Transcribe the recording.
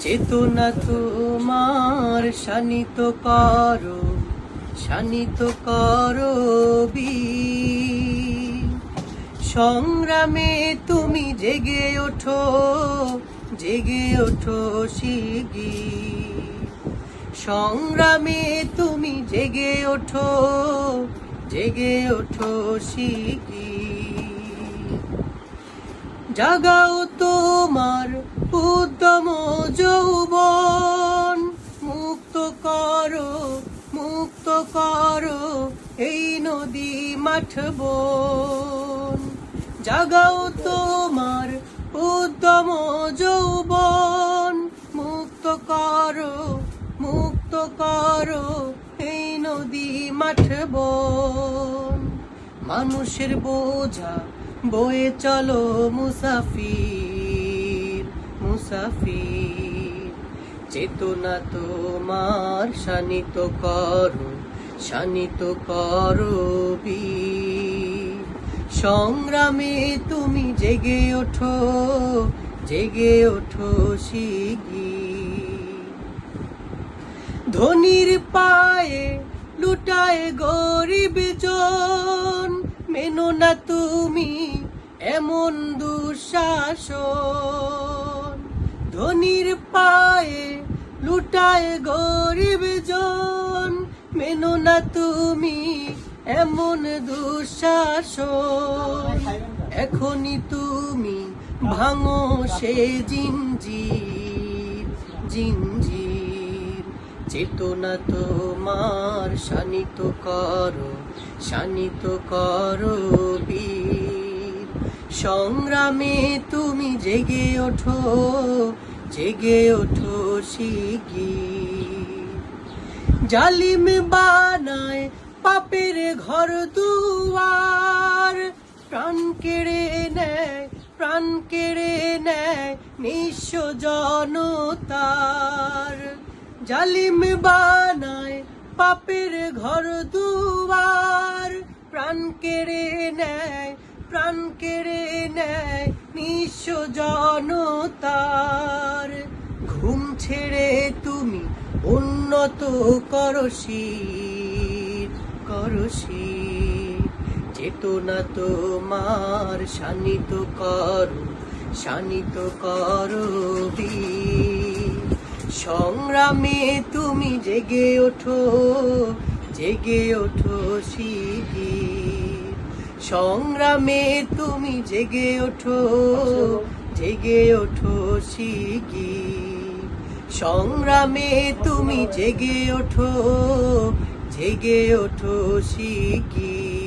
চেতনা তোমার শানিত করো শানিত করো বীর। সংগ্রামে তুমি জেগে ওঠো জেগে ওঠো শিগি সংগ্রামে তুমি জেগে ওঠো জেগে ওঠো শিগি জাগাও তোমার উদ্যম যৌবন। মুক্ত করো মুক্ত করো এই নদী মাঠ বন। জাগাও তোমার উদ্যম যৌবন। মুক্ত করো মুক্ত করো এই নদী মাঠ বন। মানুষের বোঝা বয়ে চলো মুসাফির মুসাফির চেতনা তোমার শানিত করো শানিত করো। সংগ্রামে তুমি জেগে ওঠো জেগে ওঠো শিগগির ধনির পায়ে লুটায় গরিব জন মেনো না তুমি এমন দুঃশাসন। ধনির পায়ে লুটায় গরিব জন। মেনো না তুমি এমন দুঃশাসন। এখনই তুমি ভাঙো সে জিঞ্জির জিঞ্জির চেতনা তোমার শানিত করো শানিত করো সংগ্রামে তুমি জেগে ওঠো জেগে ওঠো শিগগির জালিম বানায় পাপের ঘর দুয়ার, প্রাণ কেড়ে নেয়, প্রাণ কেড়ে নেয় নিঃস্ব জনতার। জালিম বানায় পাপের ঘর দুয়ার। প্রাণ কেড়ে নেয়, প্রাণ কেড়ে নেয় নিঃস্ব জনতার। ঘুম ছেড়ে তুমি উন্নত করশির করশির চেতনা তোমার শানিত করো শানিত করো। সংগ্রামে তুমি জেগে ওঠো জেগে ওঠো শিগির সংগ্রামে তুমি জেগে ওঠো জেগে ওঠো শিগির সংগ্রামে তুমি জেগে ওঠো জেগে ওঠো শিগগির